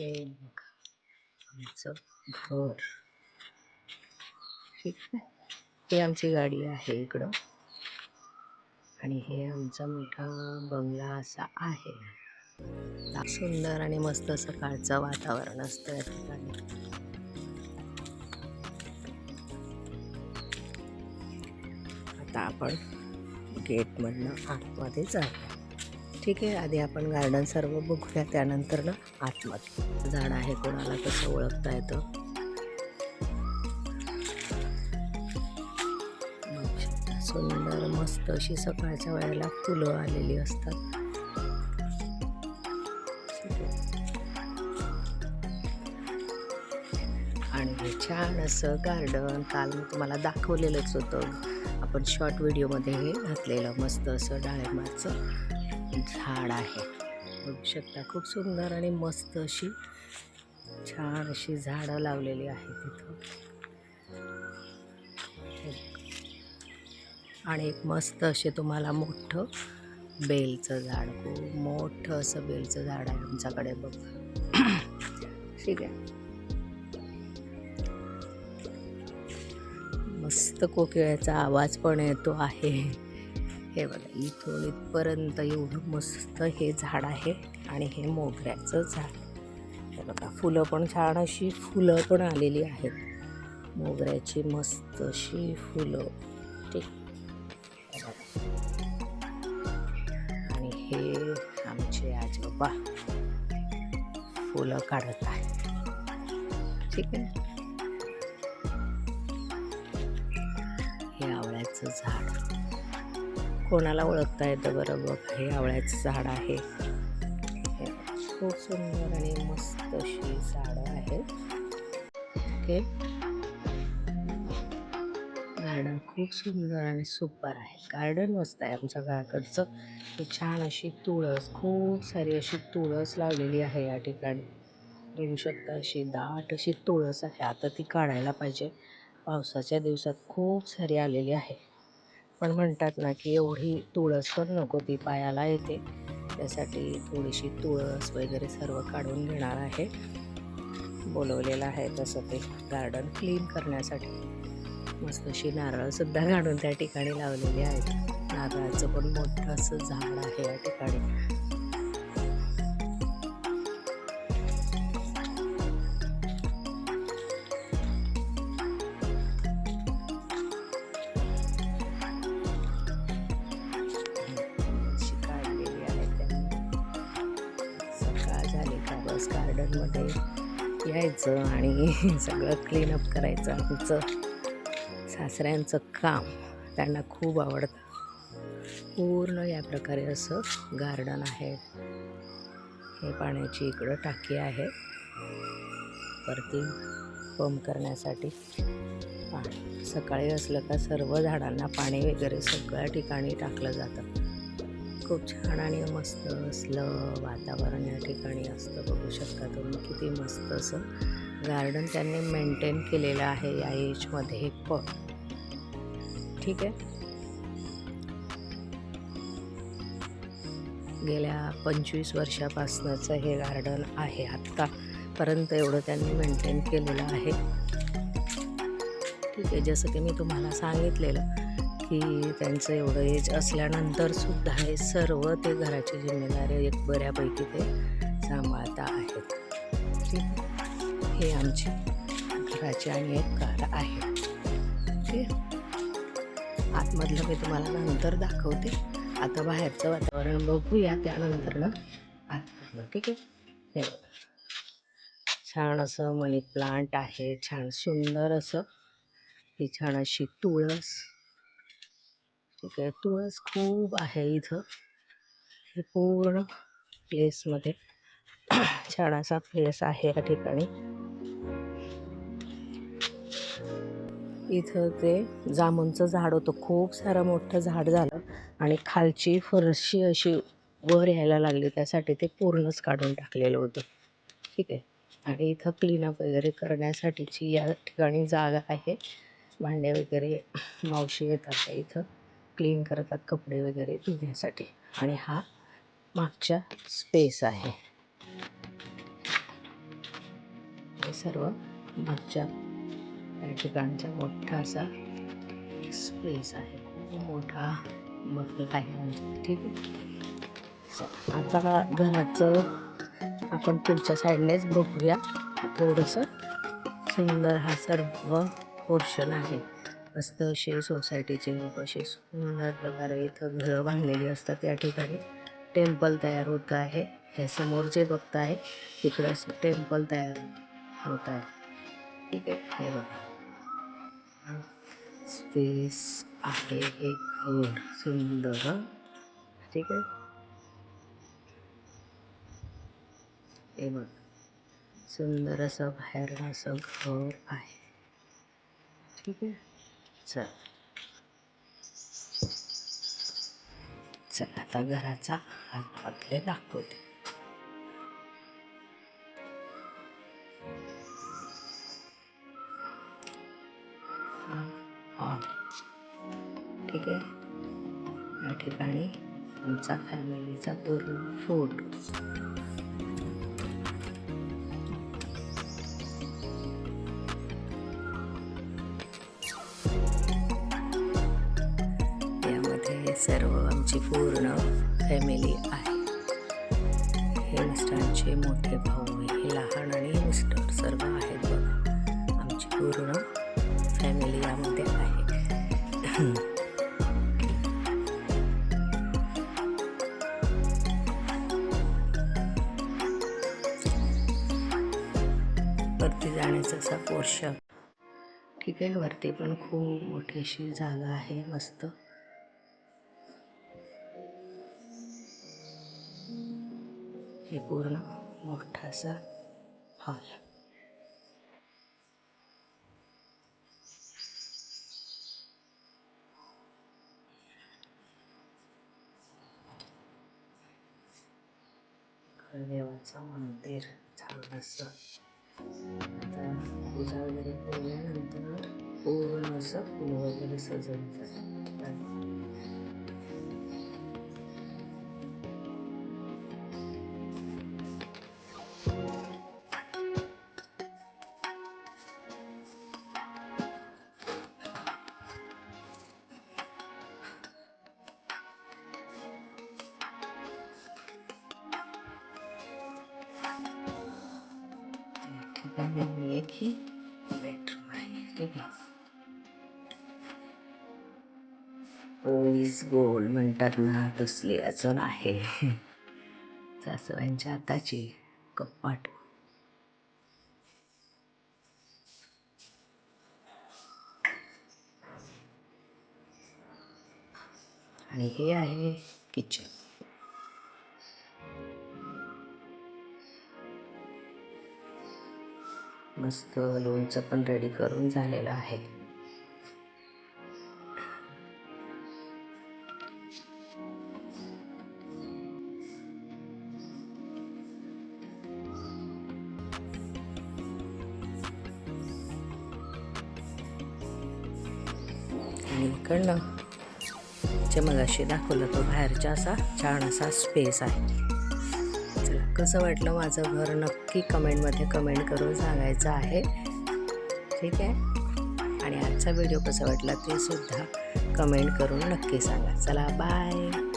हे आमचं घर ठीक आहे ही आमची गाडी आहे इकडं. आणि हे आमचा मोठा बंगला असा आहे. सुंदर आणि मस्त सकाळचं वातावरण असतं या ठिकाणी. आता आपण गेटमधनं आतमध्ये जाऊया. ठीक आहे आधी आपण गार्डन सर्व बघूया त्यानंतर ना आतमध्ये झाड आहे कोणाला कसं ओळखता येतं. सुंदर मस्त अशी सकाळच्या वेळेला फुलं आलेली असतात. आणि हे छान असं गार्डन काल मी तुम्हाला दाखवलेलंच होतं. आपण शॉर्ट व्हिडिओमध्ये हे घातलेलं मस्त असं डाळिंबाचं. झाड आहे. बघू शकता खूप सुंदर आणि मस्त अशी छान अशी झाडं लावलेली आहेत तिथं. आणि एक मस्त असे तुम्हाला मोठं बेलचं झाड खूप मोठं असं बेलचं झाड आहे आमच्याकडे बघ. ठीक आहे. मस्त कोकिळ्याचा आवाज पण येतो आहे. हे बघा इथून इथपर्यंत एवढं मस्त हे झाड आहे आणि हे मोगऱ्याचं झाड. हे बघा फुलं पण छान अशी फुलं पण आलेली आहेत. मोगऱ्याची मस्त अशी फुलं. ठीक. आणि हे आमचे आजोबा फुलं काढत आहेत. ठीक आहे. हे आवळ्याचं झाड. कोणाला ओळखता येतं बरं बघ? हे आवळ्याचं झाड आहे. खूप सुंदर आणि मस्त अशी झाडं आहेत. ओके. गार्डन खूप सुंदर आणि सुपर आहे. गार्डन मस्त आहे आमच्या गावाकडचं हे छान अशी तुळस खूप सारी अशी तुळस लावलेली आहे या ठिकाणी. बघू शकता अशी दाट अशी तुळस आहे. आता ती काढायला पाहिजे. पावसाच्या दिवसात खूप सारी आलेली आहे. पण म्हणतात ना की एवढी तुळस पण नको ती पायाला येते. त्यासाठी थोडीशी तुळस वगैरे सर्व काढून घेणार आहे. बोलवलेलं आहे तसं ते गार्डन क्लीन करण्यासाठी. मस्त अशी नारळसुद्धा काढून त्या ठिकाणी लावलेली आहेत. नारळाचं पण मोठं असं झाड आहे या ठिकाणी. झाली गार्डनमध्ये यायचं आणि सगळं क्लीनअप करायचं आमचं. सासऱ्यांचं काम त्यांना खूप आवडतं. पूर्ण या प्रकारे असं गार्डन आहे. हे पाण्याची इकडं टाकी आहे. वरती पंप करण्यासाठी पाणी. सकाळी असलं का सर्व झाडांना पाणी वगैरे सगळ्या ठिकाणी टाकलं जातं. खूप छान आणि मस्त असलं वातावरण या ठिकाणी असतं. बघू शकता तुम्ही किती मस्त असं गार्डन त्यांनी मेंटेन केलेलं आहे या एजमध्ये पण. ठीक आहे? गेल्या पंचवीस वर्षापासनंचं हे गार्डन आहे आत्तापर्यंत एवढं त्यांनी मेंटेन केलेलं आहे. ठीक आहे जसं की मी तुम्हाला सांगितलेलं की त्यांचं एवढं एज असल्यानंतर सुद्धा हे सर्व ते घराची जिम्मेदारी एक बऱ्यापैकी ते सांभाळता आहेत. ठीक हे आमची घराची आणि एक कार आहे. ठीक आहे? आतमधलं मी तुम्हाला नंतर दाखवते. आता बाहेरचं वातावरण बघूया त्यानंतर ना आतमधलं. ठीक आहे? हे छान असं मनी प्लांट आहे. छान सुंदर असं. ही छान अशी तुळस. ठीक आहे तुळस खूप आहे इथं. हे पूर्ण प्लेसमध्ये छान असा प्लेस आहे या ठिकाणी. इथं ते जामुनचं झाड होतं खूप सारं मोठं झाड झालं आणि खालची फरशी अशी वर यायला लागली त्यासाठी ते पूर्णच काढून टाकलेलं होतं. ठीक आहे? आणि इथं क्लीनअप वगैरे करण्यासाठीची या ठिकाणी जागा आहे. भांडे वगैरे मावशी येतात त्या इथं. क्लीन करतात कपडे वगैरे धुण्यासाठी. आणि हा मागच्या स्पेस आहे. हे सर्व मागच्या या ठिकाणचा मोठा असा स्पेस आहे. खूप मोठा बंगला आहे. ठीक आहे. आता घराचं आपण पुढच्या साईडनेच बघूया. थोडंसं सुंदर हा सर्व पोर्शन आहे. मस्त सोसायटीचे सोसायटीची अशी सुंदर प्रकारे इथं घरं बांधलेली असतात या ठिकाणी. टेम्पल तयार होत आहे. हे समोर जे बघताय तिकडं असं टेम्पल तयार होत आहे. ठीक आहे. हे बघा. स्पेस आहे एक घर. सुंदर ठीक आहे. हे बघ. सुंदर असं बाहेर असं घर आहे. ठीक आहे. चल. चल आता घराचा हातले दाखवते. ठीक आहे. या ठिकाणी आमचा फॅमिलीचा पूर्ण फोटो सर्व आमची पूर्ण फॅमिली आहे. हे मिस्टरांचे मोठे भाऊ हे लहान आणि मिस्टर सर्व आहेत बघा. आमची पूर्ण फॅमिली यामध्ये आहे. वरती जाण्याचा असा पोर्शन ठीक आहे वरती पण खूप मोठी अशी जागा आहे मस्त. हे पूर्ण मोठा असा हॉल. देवाचं मंदिर छान असं आता पूजा वगैरे केल्यानंतर पूर्ण असं फुलं वगैरे सजवलं ठिकाणी मी एक ही बेडरूम आहे ठीक आहे गोल म्हणतात ना तसली अजून आहे सासवांच्या हाताची कपाट आणि हे आहे किचन मस्त लोणचं पण रेडी करून झालेलं आहे. आणि इकडनं जे मगाशी दाखवलं तो बाहेरचा असा छान असा स्पेस आहे. कसं वाटलं माझं घर नक्की कमेंटमध्ये कमेंट करून सांगायचं आहे. ठीक आहे? आणि आजचा व्हिडिओ कसा वाटला ते सुद्धा कमेंट करून नक्की सांगा. चला बाय